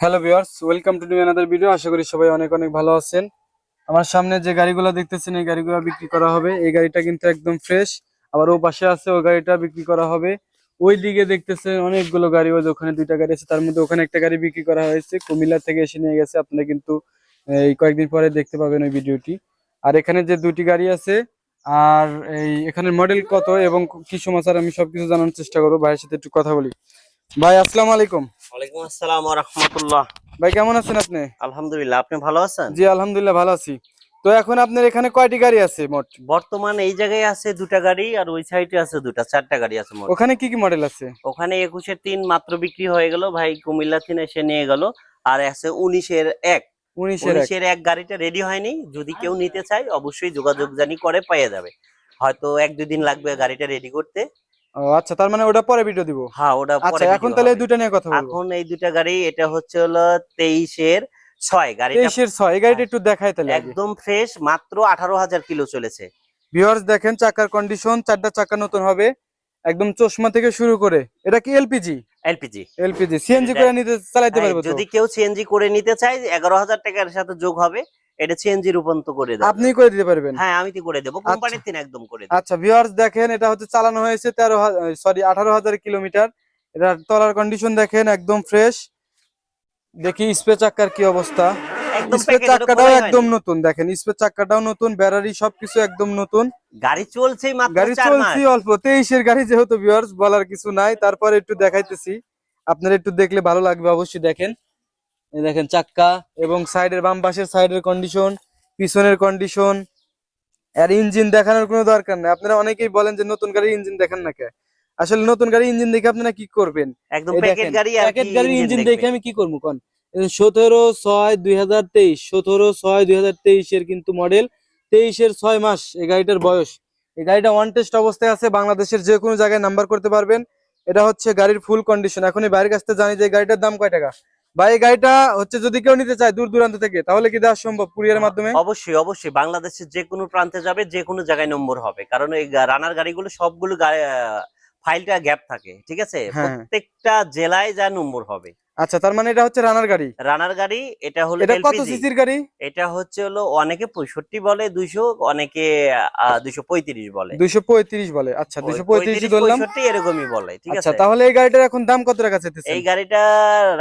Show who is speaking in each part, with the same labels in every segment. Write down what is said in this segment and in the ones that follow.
Speaker 1: Hello viewers welcome to new another video আশা করি সবাই অনেক অনেক ভালো আছেন। আমার সামনে যে গাড়িগুলো দেখতেছেন, এই গাড়িগুলো বিক্রি করা হবে। এই গাড়িটা কিন্তু একদম ফ্রেশ আবার ও পাশে আছে ওই গাড়িটা বিক্রি করা হবে। ওই দিকে দেখতেছেন অনেকগুলো গাড়ি, ওই ওখানে দুইটা গাড়ি আছে, তার মধ্যে ওখানে একটা গাড়ি বিক্রি করা হয়েছে। কুমিল্লা থেকে এসে নিয়ে গেছে, আপনারা কিন্তু এই কয়েকদিন পরে দেখতে পাবেন ওই ভিডিওটি। আর এখানে যে দুটি গাড়ি আছে, আর এই এখানে মডেল কত এবং কি সমাচার, আমি সবকিছু জানার চেষ্টা করব। ভাইয়ের সাথে একটু কথা বলি। ভাই, আসসালামু আলাইকুম।
Speaker 2: ওয়ালাইকুম আসসালাম ওয়া রাহমাতুল্লাহ।
Speaker 1: ভাই কেমন আছেন আপনি?
Speaker 2: আলহামদুলিল্লাহ আপনি ভালো আছেন?
Speaker 1: জি আলহামদুলিল্লাহ ভালো আছি। তো এখন আপনার এখানে কয়টি গাড়ি আছে মোট?
Speaker 2: বর্তমানে এই জায়গায় আছে দুটা গাড়ি আর ওই সাইডে আছে দুটা চারটা গাড়ি আছে মোট।
Speaker 1: ওখানে কি কি মডেল আছে?
Speaker 2: ওখানে একুশের তিন মাত্র বিক্রি হয়ে গেল। ভাই কুমিল্লা তিন এসে নিয়ে গেল। আর আছে উনিশের এক।
Speaker 1: উনিশের এক।
Speaker 2: গাড়িটা রেডি হয়নি। যদি কেউ নিতে চায় অবশ্যই যোগাযোগ জানি করে পেয়ে যাবে। হয়তো এক দুই দিন লাগবে গাড়িটা রেডি করতে।
Speaker 1: ও আচ্ছা তার মানে ওটা পরে ভিডিও দিব?
Speaker 2: হ্যাঁ ওটা
Speaker 1: আচ্ছা এখন তাহলে
Speaker 2: হবে।
Speaker 1: নিয়ে কথা বলব।
Speaker 2: এখন এই দুটা গাড়ি এটা হচ্ছে হলো তেইশের ছয় গাড়িটা
Speaker 1: তেইশের ছয় এই গাড়িটা একটু দেখাই তাহলে
Speaker 2: একদম ফ্রেশ মাত্র আঠারো হাজার কিলো চলেছে।
Speaker 1: ভিউয়ার্স দেখেন চাকার কন্ডিশন চারটা চাকা নতুন হবে। একদম চশমা থেকে শুরু করে। এটা কি এলপিজি
Speaker 2: এলপিজি
Speaker 1: এলপিজি সিএনজি করে নিতে চালাইতে পারব
Speaker 2: হ্যাঁ, যদি কেউ সিএনজি করে নিতে চায় এগারো হাজার টাকার সাথে যোগ হবে। এটা সিএনজি রূপান্তর করে দেবো।
Speaker 1: আপনি করে দিতে পারবেন?
Speaker 2: হ্যাঁ আমি তো করে দেবো। কোম্পানির তিন একদম করে দেবো।
Speaker 1: আচ্ছা ভিউয়ার্স দেখেন এটা হচ্ছে চালানো হয়েছে তেরো সরি আঠারো হাজার কিলোমিটার। এটা তলার কন্ডিশন দেখেন একদম ফ্রেশ দেখি স্পে চাক্কার কি অবস্থা।
Speaker 2: একদম
Speaker 1: স্পে চাক্কাটাও একদম নতুন। দেখেন নতুন ব্যাটারি সবকিছু একদম নতুন।
Speaker 2: গাড়ি মাত্র
Speaker 1: গাড়ি চলছে অল্প গাড়ি যেহেতু ভিউয়ার্স বলার কিছু নাই। তারপরে একটু দেখাইতেছি। আপনারা একটু দেখলে ভালো লাগবে অবশ্যই দেখেন। দেখেন চাক্কা এবং সাইডের বাম পাশের সাইডের কন্ডিশন পিছনের কন্ডিশন আর ইঞ্জিন দেখানোর কোনো দরকার নেই। আপনারা অনেকেই বলেন যে নতুন গাড়ির ইঞ্জিন দেখেন না কে? আসলে নতুন গাড়ির ইঞ্জিন দেখে আপনারা কি করবেন?
Speaker 2: একদম প্যাকেট গাড়ি
Speaker 1: প্যাকেট গাড়ির ইঞ্জিন দেখে আমি কি করব কোন? সতেরো ছয় দুই হাজার তেইশ সতেরো ছয় দুই হাজার তেইশের কিন্তু মডেল তেইশের ছয় মাস এই গাড়িটার বয়স। এই গাড়িটা ওয়ান টেস্ট অবস্থায় আছে বাংলাদেশের যে কোনো জায়গায় নাম্বার করতে পারবেন। এটা হচ্ছে গাড়ির ফুল কন্ডিশন এখন এই বাইরের কাছ থেকে জানি যে গাড়িটার দাম কয় টাকা? ভাই এই গাড়িটা হচ্ছে যদি কেউ নিতে চায় দূর দূরান্ত থেকে, তাহলে কি দেওয়া সম্ভব কুরিয়ারের মাধ্যমে?
Speaker 2: অবশ্যই অবশ্যই। বাংলাদেশের যে কোনো প্রান্তে যাবে, যে কোনো জায়গায় নম্বর হবে। কারণ এই রানার গাড়িগুলো সবগুলো ফাইলটা গ্যাপ থাকে ঠিক আছে?
Speaker 1: হ্যাঁ।
Speaker 2: প্রত্যেকটা জেলায় যা নম্বর হবে।
Speaker 1: আচ্ছা তার মানে এটা হচ্ছে রানার গাড়ি?
Speaker 2: রানার গাড়ি এটা হলো
Speaker 1: এটা কত সিসির গাড়ি?
Speaker 2: এটা হচ্ছে হলো অনেকে পঁয়ষট্টি বলে দুইশো অনেকে দুইশো পঁয়ত্রিশ বলে।
Speaker 1: দুইশো পঁয়ত্রিশ বলে আচ্ছা দুইশো পঁয়ত্রিশ ধরলাম
Speaker 2: পঁয়ষট্টি এরকমই বলে ঠিক আছে
Speaker 1: আচ্ছা
Speaker 2: আছে?
Speaker 1: তাহলে এই গাড়িটার এখন দাম কত রাখা চাইতেছেন?
Speaker 2: এই গাড়িটা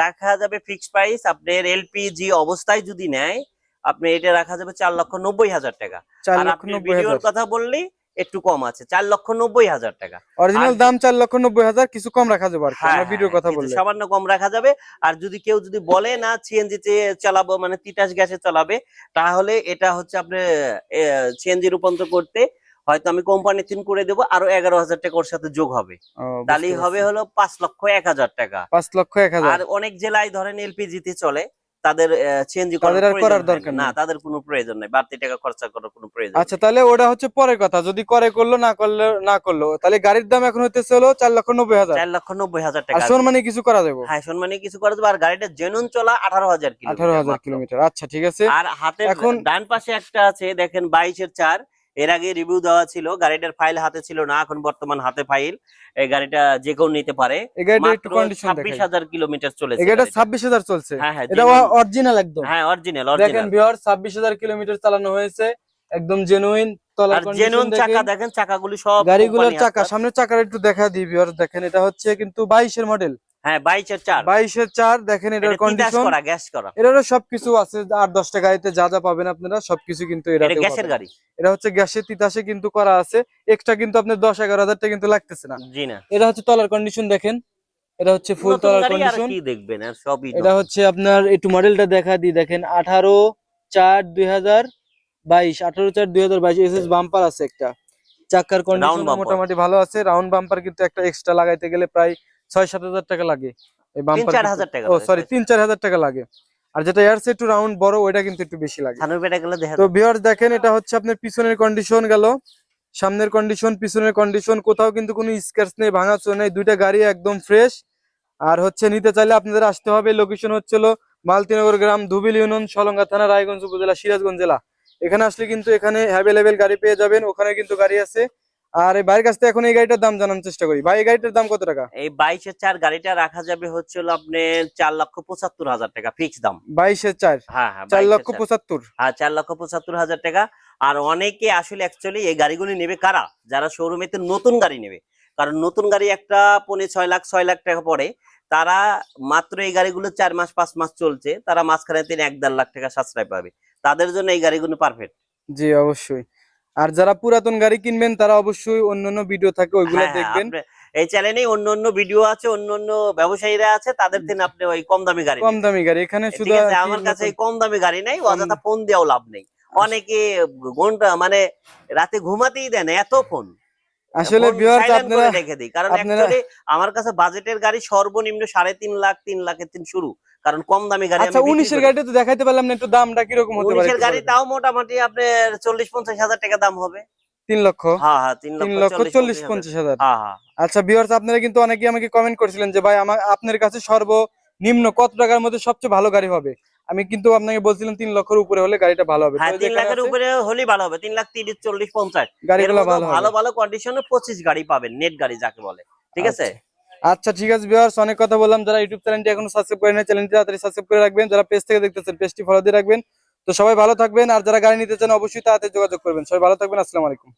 Speaker 2: রাখা যাবে ফিক্সড প্রাইস আপনার এলপিজি অবস্থায় যদি নেয় আপনি এটা রাখা যাবে চার লক্ষ নব্বই হাজার টাকা। আর আপনি ভিডিওর কথা বললি একটু কম আছে চার লক্ষ নব্বই হাজার টাকা।
Speaker 1: অরিজিনাল দাম চার লক্ষ নব্বই হাজার কিছু কম রাখা যাবে আর কি।
Speaker 2: হ্যাঁ,
Speaker 1: ভিডিওর কথা বললে।
Speaker 2: সামান্য কম রাখা যাবে। আর যদি কেউ যদি বলে না সিএনজি তে চালাবো মানে তিতাস গ্যাসে চালাবে তাহলে এটা হচ্ছে আপনি সিএনজি রূপান্তর করতে হয়তো আমি কোম্পানি তিন করে দেবো আরও এগারো হাজার টাকা ওর সাথে যোগ হবে। তাহলেই হবে হলো পাঁচ লক্ষ এক হাজার টাকা।
Speaker 1: পাঁচ লক্ষ এক হাজার।
Speaker 2: আর অনেক জেলায় ধরেন এলপিজি তে চলে তাদের
Speaker 1: আর করার দরকার
Speaker 2: না তাদের কোনো প্রয়োজন নেই। বাড়তি টাকা খরচা করার কোনো প্রয়োজন
Speaker 1: আচ্ছা তাহলে ওটা হচ্ছে পরের কথা। যদি করে করল না করলে না করল তাহলে গাড়ির দাম এখন হইতেছে হলো চার লক্ষ নব্বই হাজার।
Speaker 2: চার লক্ষ নব্বই হাজার
Speaker 1: আর
Speaker 2: টাকা
Speaker 1: মানে কিছু করা যাবে?
Speaker 2: হ্যাঁ সম্মানে কিছু করা যাবে। আর গাড়িটা জেনুন চলা আঠারো হাজার
Speaker 1: আঠারো হাজার
Speaker 2: কিলোমিটার
Speaker 1: আচ্ছা ঠিক আছে।
Speaker 2: আর হাতে
Speaker 1: এখন-
Speaker 2: ডান পাশে একটা আছে দেখেন বাইশের চার। এর আগে রিভিউ দেওয়া ছিল গাড়িটার ফাইল হাতে ছিল না এখন বর্তমান হাতে ফাইল এই গাড়িটা যে কেউ নিতে পারে। ছাব্বিশ হাজার কিলোমিটার চলেছে
Speaker 1: গাড়িটা। ছাব্বিশ হাজার চলছে।
Speaker 2: হ্যাঁ হ্যাঁ
Speaker 1: এটা অরিজিনাল একদম।
Speaker 2: হ্যাঁ অরিজিনাল
Speaker 1: দেখেন
Speaker 2: অরিজিনাল
Speaker 1: বিহার ছাব্বিশ হাজার কিলোমিটার চালানো হয়েছে একদম জেনুইন
Speaker 2: জেনুইন চাকা
Speaker 1: দেখেন
Speaker 2: চাকাগুলি সব
Speaker 1: গাড়িগুলোর চাকা। সামনের চাকার একটু দেখা দিই বিহার দেখেন। এটা হচ্ছে কিন্তু বাইশের মডেল
Speaker 2: হ্যাঁ বাইশের চার।
Speaker 1: বাইশের চার দেখেন এটার কন্ডিশন
Speaker 2: করা গ্যাস করা।
Speaker 1: এটারও সবকিছু আছে আট দশটা গাড়িতে যা যা পাবেন আপনারা সবকিছু কিন্তু
Speaker 2: এটা গ্যাসের গাড়ি।
Speaker 1: এটা হচ্ছে গ্যাসের তিতাসে কিন্তু করা আছে। এক্সট্রা কিন্তু আপনার হাজার কিন্তু লাগতেছে না।
Speaker 2: জি না।
Speaker 1: এটা হচ্ছে তলার কন্ডিশন দেখেন। এটা হচ্ছে ফুল তলার কন্ডিশন
Speaker 2: কি দেখবেন? আর সবই
Speaker 1: এটা হচ্ছে আপনার একটু মডেলটা দেখা দিই দেখেন আঠারো চার দুই হাজার বাইশ আঠারো চার দুই হাজার বাইশ এস এস বাম্পার আছে একটা। চাকার কন্ডিশন মোটামুটি ভালো আছে। রাউন্ড বাম্পার কিন্তু একটা এক্সট্রা লাগাইতে গেলে প্রায় ছয় সাত হাজার টাকা লাগে। এই
Speaker 2: তিন
Speaker 1: বাম্পার
Speaker 2: চার হাজার টাকা
Speaker 1: ও সরি তিন চার হাজার টাকা লাগে। আর যেটা এয়ার একটু রাউন্ড বড় ওইটা কিন্তু একটু বেশি লাগে। তো ভিউয়ার্স দেখেন এটা হচ্ছে আপনার পিছনের কন্ডিশন গেল। সামনের কন্ডিশন পিছনের কন্ডিশন কোথাও কিন্তু কোনো স্ক্র্যাচ নেই ভাঙাচোর নেই দুইটা গাড়ি একদম ফ্রেশ আর হচ্ছে নিতে চাইলে আপনাদের আসতে হবে লোকেশন হচ্ছিল মালতিনগর গ্রাম ধুবিল ইউনিয়ন সলঙ্গা থানা রায়গঞ্জ উপজেলা সিরাজগঞ্জ জেলা। এখানে আসলে কিন্তু এখানে অ্যাভেলেবেল গাড়ি পেয়ে যাবেন ওখানে কিন্তু গাড়ি আছে। আর এই ভাইয়ের কাছ থেকে এখন এই গাড়িটার দাম জানার চেষ্টা করি। ভাই এই গাড়িটার দাম কত টাকা?
Speaker 2: এই বাইশের চার গাড়িটা রাখা যাবে হচ্ছে আপনার চার লক্ষ পঁচাত্তর হাজার টাকা ফিক্স দাম।
Speaker 1: বাইশে চার?
Speaker 2: হ্যাঁ হ্যাঁ
Speaker 1: চার লক্ষ পঁচাত্তর?
Speaker 2: হ্যাঁ চার লক্ষ পঁচাত্তর হাজার টাকা। আর অনেকে আসলে অ্যাকচুয়ালি এই গাড়িগুলি নেবে কারা? যারা শোরুমেতে নতুন গাড়ি নেবে। কারণ নতুন গাড়ি একটা পনেরো ছয় লাখ ছয় লাখ টাকা পড়ে। তারা মাত্র এই গাড়িগুলো চার মাস পাঁচ মাস চলছে। তারা মাঝখানে তিন এক দেড় লাখ টাকা সাশ্রয় পাবে। তাদের জন্য এই গাড়িগুলো পারফেক্ট
Speaker 1: জি অবশ্যই। আর যারা পুরাতন গাড়ি কিনবেন তারা অবশ্যই অন্যান্য ভিডিও থাকে ওইগুলো
Speaker 2: হ্যাঁ,
Speaker 1: দেখবেন।
Speaker 2: এই চ্যানেলে অন্য অন্য ভিডিও আছে অন্য অন্য ব্যবসায়ীরা আছে তাদের থেকে আপনি ওই কম দামি গাড়ি
Speaker 1: কম দামি গাড়ি এখানে শুধু
Speaker 2: আমার কাছে কম দামি গাড়ি নাই অযথা ফোন দেওয়াও লাভ নেই। অনেকে ঘণ্টা মানে রাতে ঘুমাতেই দেন এত ফোন।
Speaker 1: আসলে আপনারা
Speaker 2: রেখে দিই কারণ আমার কাছে বাজেটের গাড়ি সর্বনিম্ন সাড়ে তিন লাখ তিন লাখের তিন শুরু। কারণ কম দামি গাড়ি
Speaker 1: আচ্ছা গাড়িটা তো দেখাইতে পারলাম না একটু দামটা কীরকম হতে পারে
Speaker 2: গাড়ি তাও মোটামুটি আপনার চল্লিশ পঞ্চাশ হাজার টাকা দাম হবে।
Speaker 1: লক্ষ?
Speaker 2: হ্যাঁ হ্যাঁ লক্ষ
Speaker 1: হাজার।
Speaker 2: হ্যাঁ হ্যাঁ।
Speaker 1: আচ্ছা ভিউয়ার্স আপনারা কিন্তু আমাকে কমেন্ট করেছিলেন যে ভাই আমার আপনার কাছে সর্বনিম্ন কত টাকার মধ্যে সবচেয়ে ভালো গাড়ি হবে? আমি কিন্তু আপনাকে বলছিলাম তিন লক্ষের উপরে হলে গাড়িটা ভালো হবে।
Speaker 2: হ্যাঁ তিন লাখের উপরে হলেই ভালো হবে। তিন লাখ তিরিশ চল্লিশ পঞ্চাশ।
Speaker 1: গাড়িগুলো ভালো
Speaker 2: ভালো
Speaker 1: হবে।
Speaker 2: ভালো কন্ডিশনে পঁচিশ গাড়ি পাবেন নেট গাড়ি যাকে বলে। ঠিক আছে?
Speaker 1: আচ্ছা ঠিক আছে ভিউয়ার্স অনেক কথা বললাম। যারা ইউটিউব চ্যানেলটি এখনও সাবস্ক্রাইব করেন চ্যানেলটি তাড়াতাড়ি সাবস্ক্রাইব করে রাখবেন। যারা পেজ থেকে দেখতেছেন পেজটি ফলো দিয়ে রাখবেন। তো সবাই ভালো থাকবেন। আর যারা গাড়ি নিতে চান, অবশ্যই তাড়াতাড়ি যোগাযোগ করবেন। সবাই ভালো থাকবেন, আসসালামু আলাইকুম।